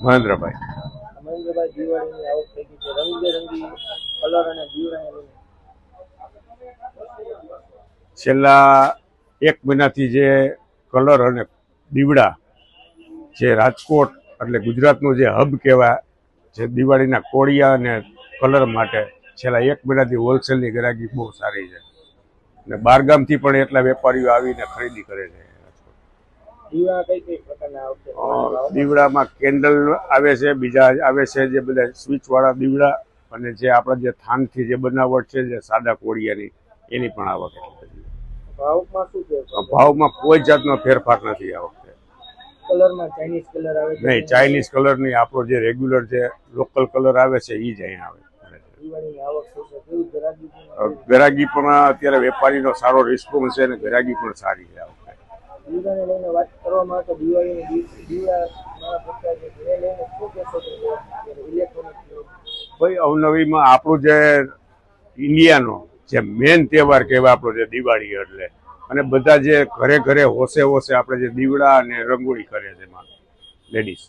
મહેન્દ્રભાઈ. મહેન્દ્રભાઈ દિવાળીની આવક થઈ ગઈ છે. રંગબેરંગી કલર અને દીવડાને છેલ્લા એક મહિનાથી જે કલર અને દીવડા જે રાજકોટ એટલે ગુજરાતનું જે હબ કહેવાય જે દિવાળીના કોળિયા અને કલર માટે છેલ્લા એક મહિનાથી હોલસેલની ગ્રાહકી બહુ સારી છે. અને બહારગામથી પણ એટલા વેપારીઓ આવીને ખરીદી કરે છે દીવડા કઈ કઈ પ્રકારના આવશે અ, દીવડામાં કેન્ડલ આવે છે બીજા આવે છે જે બધા સ્વિચવાળા દીવડા અને જે આપણા જે થાનથી જે બનાવટ છે જે સાદા કોળિયાની એની પણ આવક ભાવમાં કોઈ જાતનો ફેરફાર નથી આ વખતે. કલર નહીં ચાઇનીઝ કલરની આપણો જે રેગ્યુલર જે લોકલ કલર આવે છે એ જ અહીંયા આવે ગરાગી પણ અત્યારે વેપારીનો સારો રિસ્પોન્સ છે અને ગરાગી પણ સારી છે આ લઈને વાત કરવામાં આવે તો ભાઈ, અવનવીમાં આપણું જે ઇન્ડિયાનો જે મેન તહેવાર કહેવાય આપણો જે દિવાળી એટલે. અને બધા જે ઘરે ઘરે હોશે હોશે આપણે જે દીવડા અને રંગોળી કરે છે એમાં લેડીઝ